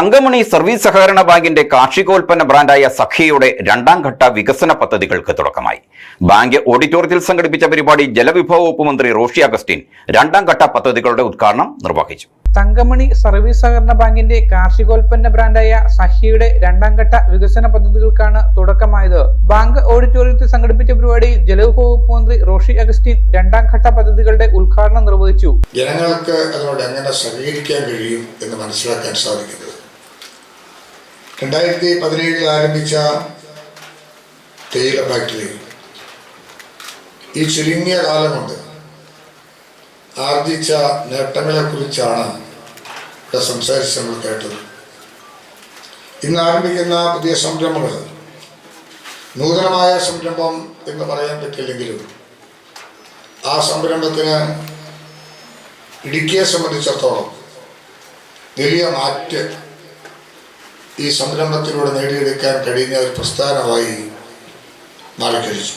Thankamani service സഹകരണ ബാങ്കിന്റെ കാർഷികോൽപ്പന്ന ബ്രാൻഡായ സഖിയുടെ രണ്ടാം ഘട്ട വികസന പദ്ധതികൾക്ക് തുടക്കമായി. ബാങ്ക് ഓഡിറ്റോറിയത്തിൽ സംഘടിപ്പിച്ച പരിപാടി ജലവിഭവ വകുപ്പ് മന്ത്രി റോഷി അഗസ്റ്റിൻ രണ്ടാം ഘട്ട പദ്ധതികളുടെ ഉദ്ഘാടനം നിർവഹിച്ചു. തങ്കമണി സർവീസ് സഹകരണ ബാങ്കിന്റെ കാർഷികോൽപ്പന്ന ബ്രാൻഡായ സഹ്യയുടെ രണ്ടാം ഘട്ട വികസന പദ്ധതികൾക്കാണ് തുടക്കമായത്. ബാങ്ക് ഓഡിറ്റോറിയത്തിൽ സംഘടിപ്പിച്ച പരിപാടി ജലവിഭവ വകുപ്പ് മന്ത്രി റോഷി അഗസ്റ്റിൻ രണ്ടാം ഘട്ട പദ്ധതികളുടെ ഉദ്ഘാടനം നിർവഹിച്ചു. ജനങ്ങൾക്ക് അതിനോട് എങ്ങനെ സഹകരിക്കാൻ കഴിയും എന്ന് മനസ്സിലാക്കാൻ സാധിക്കുന്നത് രണ്ടായിരത്തി പതിനേഴിൽ ആരംഭിച്ച തേയില ഫാക്ടറി ഈ ചുരുങ്ങിയ കാലം കൊണ്ട് ആർജിച്ച നേട്ടങ്ങളെക്കുറിച്ചാണ് ഇവിടെ സംസാരിച്ച് നമ്മൾ കേട്ടത്. ഇന്ന് ആരംഭിക്കുന്ന പുതിയ സംരംഭങ്ങൾ നൂതനമായ സംരംഭം എന്ന് പറയാൻ പറ്റില്ലെങ്കിലും ആ സംരംഭത്തിന് ഇടുക്കിയെ സംബന്ധിച്ചിടത്തോളം വലിയ മാറ്റ് ഈ സംരംഭത്തിലൂടെ നേടിയെടുക്കാൻ കഴിയുന്ന ഒരു പ്രസ്ഥാനമായി മാറിക്കഴിച്ചു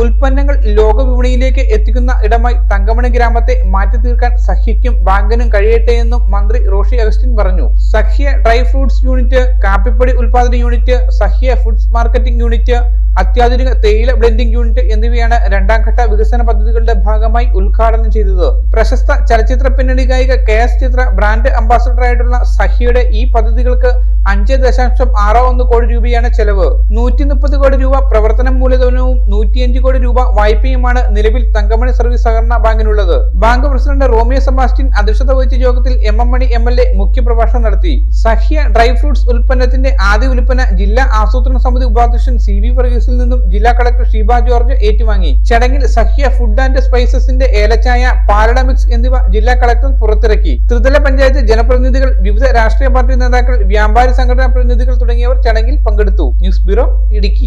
ഉൽപ്പന്നങ്ങൾ ലോകവിപണിയിലേക്ക് എത്തിക്കുന്ന ഇടമായി തങ്കമണി ഗ്രാമത്തെ മാറ്റി തീർക്കാൻ സഖ്യയ്ക്കും ബാങ്കിനും കഴിയട്ടെ എന്നും മന്ത്രി റോഷി അഗസ്റ്റിൻ പറഞ്ഞു. സഖ്യ ഡ്രൈ ഫ്രൂട്ട്സ് യൂണിറ്റ് കാപ്പിപ്പൊടി ഉൽപാദന യൂണിറ്റ് സഖ്യ ഫുഡ്സ് മാർക്കറ്റിംഗ് യൂണിറ്റ് അത്യാധുനിക തേയില ബ്ലെൻഡിംഗ് യൂണിറ്റ് എന്നിവയാണ് രണ്ടാം ഘട്ട വികസന പദ്ധതികളുടെ ഭാഗമായി ഉദ്ഘാടനം ചെയ്തത്. പ്രശസ്ത ചലച്ചിത്ര പിന്നണി ഗായിക കെ എസ് ചിത്ര ബ്രാൻഡ് അംബാസഡറായിട്ടുള്ള സഹിയുടെ ഈ പദ്ധതികൾക്ക് അഞ്ച് ദശാംശം ആറ് ഒന്ന് കോടി രൂപയാണ് ചെലവ്. നൂറ്റി മുപ്പത് കോടി രൂപ പ്രവർത്തന മൂലധനവും നൂറ്റിയഞ്ച് കോടി രൂപ വായ്പയുമാണ് നിലവിൽ തങ്കമണി സർവീസ് സഹകരണ ബാങ്കിനുള്ളത്. ബാങ്ക് പ്രസിഡന്റ് റോമിയോ സെബാസ്റ്റ്യൻ അധ്യക്ഷത വഹിച്ച യോഗത്തിൽ M M Mani M L A മുഖ്യപ്രഭാഷണം നടത്തി. സഹ്യ ഡ്രൈ ഫ്രൂട്ട്സ് ഉൽപ്പന്നത്തിന്റെ ആദ്യ ഉൽപ്പന്ന ജില്ലാ ആസൂത്രണ സമിതി ഉപാധ്യക്ഷൻ സി വി വർഗീസിൽ നിന്നും ജില്ലാ കളക്ടർ ഷീബ ജോർജ് ഏറ്റുവാങ്ങി. ചടങ്ങിൽ സഹ്യ ഫുഡ് ആൻഡ് സ്പൈസസിന്റെ ഏലച്ചായ പാലട മിക്സ് എന്നിവ ജില്ലാ കളക്ടർ പുറത്തിറക്കി. ത്രിതല പഞ്ചായത്ത് ജനപ്രതിനിധികൾ വിവിധ രാഷ്ട്രീയ പാർട്ടി നേതാക്കൾ വ്യാപാരി സംഘടനാ പ്രതിനിധികൾ തുടങ്ങിയവർ ചടങ്ങിൽ പങ്കെടുത്തു. News bureau Idukki.